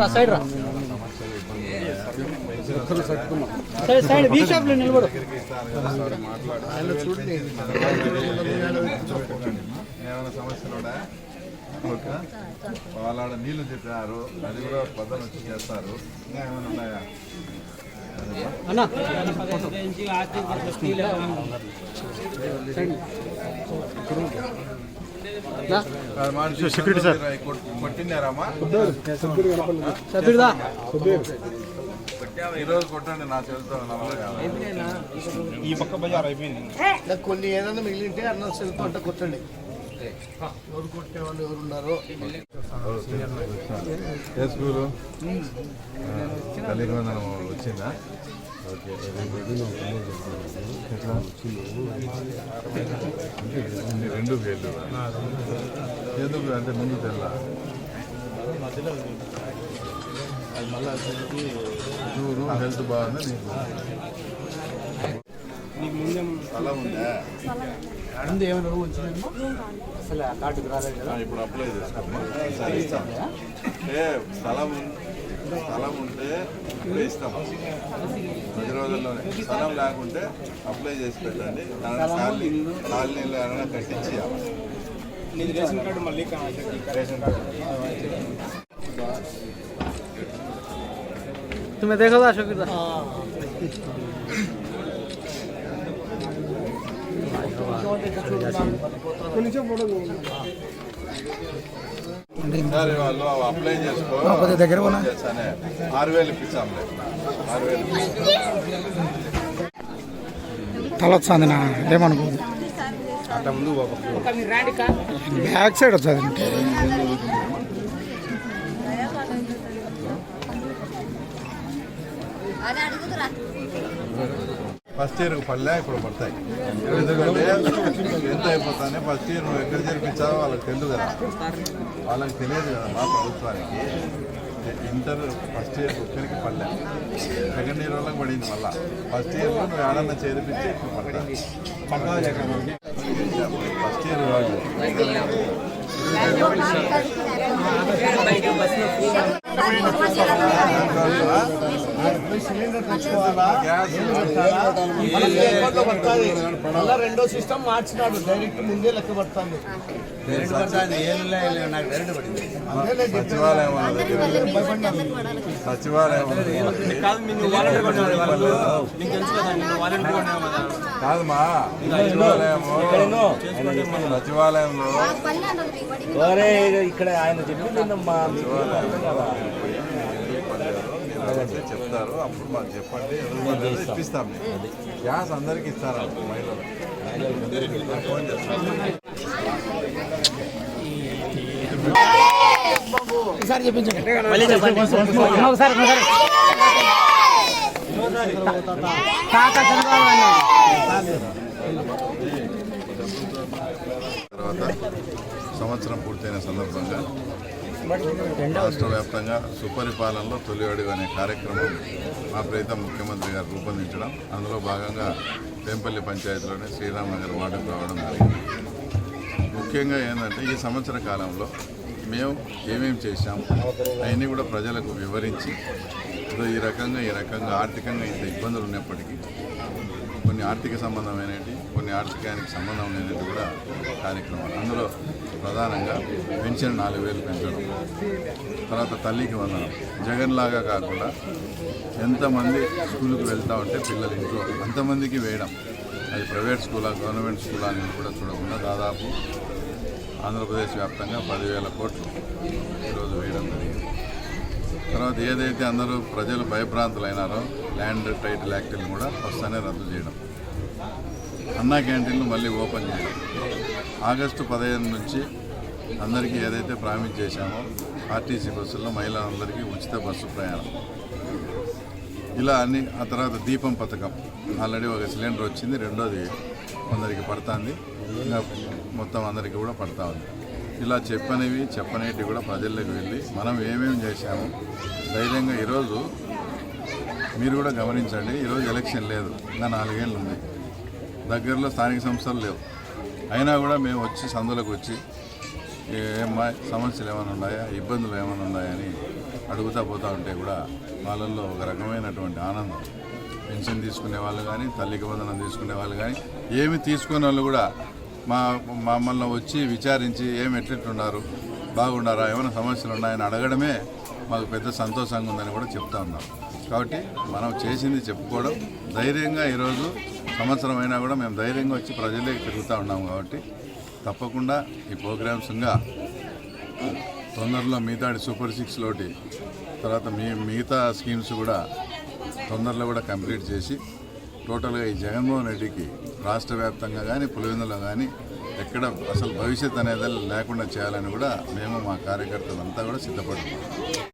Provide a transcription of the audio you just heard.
రా సైడ్ రా. Side be షాప్లో నిలబడు. ఏమైనా సమస్యలు వాళ్ళ నీళ్ళు చెప్పారు అది కూడా పద్ధతి వచ్చి చేస్తారు. ఇంకా ఏమైనా ఉన్నాయా? అన్న. Security sir. సభ్యుడిదా? ఈరోజు కొట్టండి నా చేతితో. ఈ పక్క బజార్ అయిపోయింది. కొన్ని ఏదైనా మిగిలింటే అన్న సెల్ఫ్ అంట కొట్టండి. ఎవరు కొట్టే వాళ్ళు ఎవరు ఉన్నారో? ఏ స్కూలు? కలిగొందనం వచ్చిందా? ఓకే. రెండు వేలు. ఎందుకు అంటే ముందు తెల్ల? చూడు హెల్త్ బాగుందా నీకు. స్థలం ఉందా ముందు ఏమైనా రూమ్ వచ్చిందేమో అసలు ఆ కార్డుకు రాలేదు కదా. ఇప్పుడు అప్లై చేసుకోమ్మా. ఏ స్థలం స్థలం ఉంటే ఇప్పుడే ఇస్తాం పది రోజుల్లోనే స్థలం లేకుంటే అప్లై చేసి పెట్టండి దాని కాలనీ కాలనీలో ఏమైనా కట్టించి ఇవ్వాలి. నీది రేషన్ కార్డు మళ్ళీ కావాలి రేషన్ కార్డు तुम्हें देखा था अशोक दा సరే వాళ్ళు అవి అప్లై చేసుకో. దగ్గర చేస్తానే ఆరు వేలు ఇప్పించాంలే ఆరు వేలు తల వచ్చింది నా ఏమనుకోదు బ్యాక్ సైడ్ వచ్చింది అంటే అదే అడుగుతురా. ఫస్ట్ ఇయర్ పల్లె ఇప్పుడు పడతాయి ఎందుకంటే ఎంత అయిపోతానే ఫస్ట్ ఇయర్ నువ్వు ఎక్కడ చేర్పించావో వాళ్ళకి తెలియదు కదా వాళ్ళకి తెలియదు కదా మా ప్రభుత్వానికి ఇంటర్ ఫస్ట్ ఇయర్ ఒక్కరికి పల్లె సెకండ్ ఇయర్ వాళ్ళకి పడింది మళ్ళా ఫస్ట్ ఇయర్లో నువ్వు ఏడన్నా చేర్పించి ఇప్పుడు పడతాయి ఫస్ట్ ఇయర్ వాళ్ళు సిలిండర్ తెచ్చుకోవాలా? పడుతుంది. మళ్ళా రెండో సిస్టమ్ మార్చినాడు. డైరెక్ట్ ముందే లెక్క పడుతుంది. కాదమ్మా సచివాలయంలో ఇక్కడ ఆయన చెప్పిందమ్మా అంటే చెప్తారు. అప్పుడు మాకు చెప్పండి. ఇప్పిస్తాం. గ్యాస్ అందరికి ఇస్తారు? మహిళలు. ఫోన్ ఒకసారి. తర్వాత సంవత్సరం పూర్తయిన సందర్భంగా రాష్ట్ర వ్యాప్తంగా సుపరిపాలనలో తొలి అడుగు అనే కార్యక్రమం మా ప్రీతం ముఖ్యమంత్రి గారు రూపొందించడం. అందులో భాగంగా పెంపల్లి పంచాయతీలోని శ్రీరామ్ నగర్ వార్డుకు రావడం జరిగింది. ముఖ్యంగా ఏంటంటే ఈ సంవత్సర కాలంలో మేము ఏమేమి చేశాం అవన్నీ కూడా ప్రజలకు వివరించి ఈ రకంగా ఈ రకంగా ఆర్థికంగా ఇంత ఇబ్బందులు ఉన్నప్పటికీ కొన్ని ఆర్థిక సంబంధమైనవి కొన్ని ఆర్థికానికి సంబంధం లేనివి కూడా కార్యక్రమం. అందులో ప్రధానంగా పెన్షన్ నాలుగు వేలు పెంచడం తర్వాత తల్లికి వందనం జగన్ లాగా కాకుండా ఎంతమంది స్కూల్కి వెళ్తా ఉంటే పిల్లలు ఇంట్లో అంతమందికి వేయడం. అది ప్రైవేట్ స్కూలా గవర్నమెంట్ స్కూలా అనేది కూడా చూడకుండా దాదాపు ఆంధ్రప్రదేశ్ వ్యాప్తంగా పదివేల కోట్లు ఈరోజు వేయడం జరిగింది. తర్వాత ఏదైతే అందరూ ప్రజలు భయభ్రాంతులైనారో ల్యాండ్ టైటిల్ యాక్టులను కూడా వస్తానే రద్దు చేయడం. అన్నా క్యాంటీన్లు మళ్ళీ ఓపెన్ చేయాలి. ఆగస్టు పదిహేను నుంచి అందరికీ ఏదైతే ప్రామిస్ చేశామో ఆర్టీసీ బస్సుల్లో మహిళలందరికీ ఉచిత బస్సు ప్రయాణం. ఇలా అన్ని ఆ తర్వాత దీపం పథకం. ఆల్రెడీ ఒక సిలిండర్ వచ్చింది రెండోది కొందరికి పడుతుంది. ఇంకా మొత్తం అందరికీ కూడా పడతా ఉంది. ఇలా చెప్పనివి చెప్పనేటివి కూడా ప్రజల్లోకి వెళ్ళి మనం ఏమేమి చేశాము ధైర్యంగా ఈరోజు మీరు కూడా గమనించండి. ఈరోజు ఎలక్షన్ లేదు. ఇంకా నాలుగేళ్ళు ఉంది. దగ్గరలో స్థానిక సంస్థలు లేవు. అయినా కూడా మేము వచ్చి సందులకు వచ్చి ఏమా సమస్యలు ఏమైనా ఉన్నాయా? ఇబ్బందులు ఏమైనా ఉన్నాయని అడుగుతా పోతూ ఉంటే కూడా వాళ్ళల్లో ఒక రకమైనటువంటి ఆనందం. పెన్షన్ తీసుకునే వాళ్ళు కానీ తల్లికి వందనం తీసుకునే వాళ్ళు కానీ ఏమి తీసుకునే వాళ్ళు కూడా మా మమ్మల్ని వచ్చి విచారించి ఏమి ఎట్లెట్లున్నారు బాగున్నారా ఏమైనా సమస్యలు ఉన్నాయని అడగడమే మాకు పెద్ద సంతోషంగా ఉందని కూడా చెప్తా ఉన్నాం. కాబట్టి మనం చేసింది చెప్పుకోవడం. ధైర్యంగా ఈరోజు సంవత్సరం అయినా కూడా మేము ధైర్యంగా వచ్చి ప్రజలకి తిరుగుతూ ఉన్నాం కాబట్టి తప్పకుండా ఈ ప్రోగ్రామ్స్ ఇంకా తొందరలో మిగతాడి సూపర్ సిక్స్ లోటి తర్వాత మీ మిగతా స్కీమ్స్ కూడా తొందరలో కూడా కంప్లీట్ చేసి టోటల్గా ఈ జగన్మోహన్ రెడ్డికి రాష్ట్ర వ్యాప్తంగా కానీ పులివెందులో కానీ ఎక్కడ అసలు భవిష్యత్ అనేది లేకుండా చేయాలని కూడా మేము మా కార్యకర్తలంతా కూడా సిద్ధపడుతున్నాం.